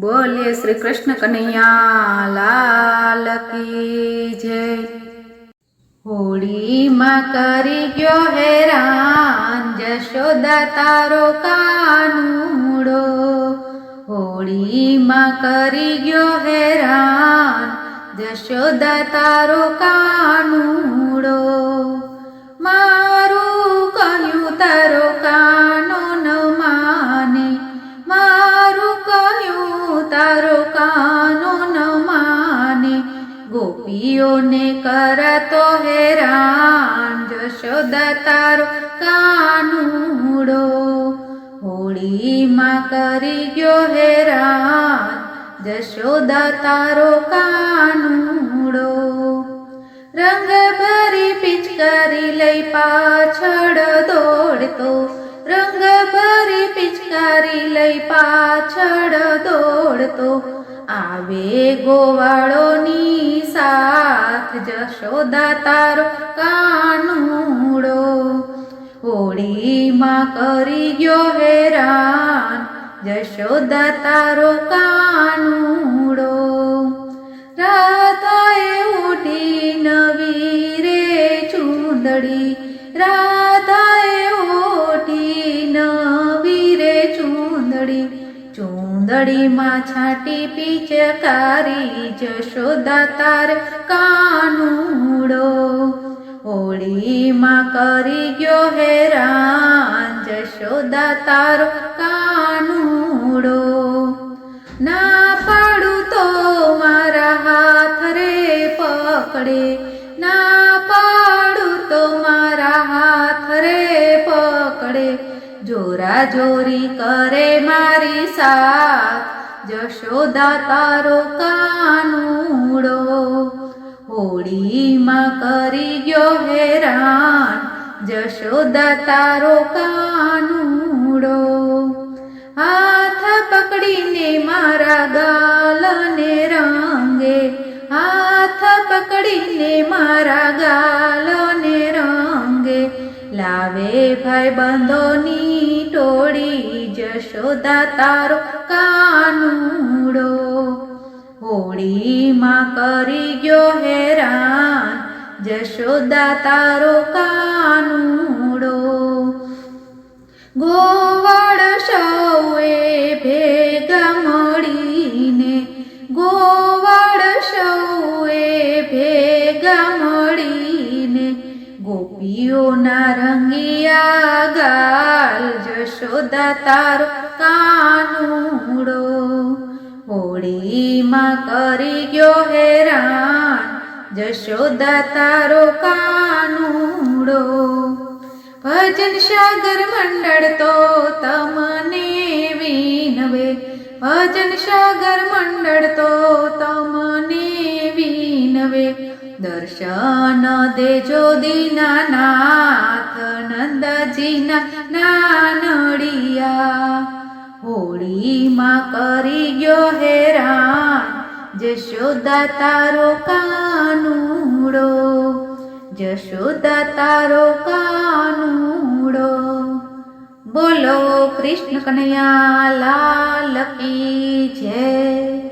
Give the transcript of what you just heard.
બોલીએ શ્રી કૃષ્ણ કનૈયા લાલ કી જય. હોળીમાં કરી ગયો હેરાન જશોદા તારો કાનુડો. હોળીમાં કરી ગયો હેરાન જશોદા તારો કાનુડો. તારો કાનો ન માને, ગોપીઓને કરતો હેરાન, જશોદા તારો કાનુડો. હોળીમાં કરી ગયો હેરાન, જશોદા તારો કાનુડો. રંગ ભરી પિચકારી લઈ પાછળ દોડતો લઈ પાછળ દોડતો, આવે ગોવાળોની સાથ, જશોદા તારો કાનુડો. હોળીમાં કરી ગયો હેરાન, જશોદા તારો કાનુડો. રાધાએ ઉઠી નવી રે ચૂંદડી રાધાએ ચૂંદડીમાં છાંટી પીચકારી જશોદા તાર કાનુડો. હોળીમાં કરી ગયો હેરાન જશોદા તારો કાનુડો. ના જોરા જોરી કરે મારી સાથ, જશોદા તારો કાનુડો. હોળીમાં કરી ગયો હેરાન, જશોદા તારો કાનુડો. હાથ પકડીને મારા ગાલને રંગે, હાથ પકડીને મારા ગાલને રંગે. લાવે ભાઈ બંધોની ટોળી જશોદા તારો કાનુડો. હોળીમાં કરી ગયો હેરાન જશોદા તારો કાનુડો. ગોવાળ સૌએ ભેગા મળીને, ગોવાળ સૌએ ભેગા મળીને, ગોપીઓના રંગિયા જશોદા તારો કાનુડો હોળીમાં કરી ગયો હેરાન જશોદા તારો કાનુડો ભજન સાગર મંડળ તો તમને વિનવે ભજન સાગર મંડળ તો તમને વિનવે દર્શન દેજો દીનાનાથ નંદજીના નાનડિયા. હોળીમાં કરી ગયો હેરાન, જશોદા તારો કાનુડો, જશોદા તારો કાનુડો. બોલો કૃષ્ણ કનૈયા, લાલ કી જય.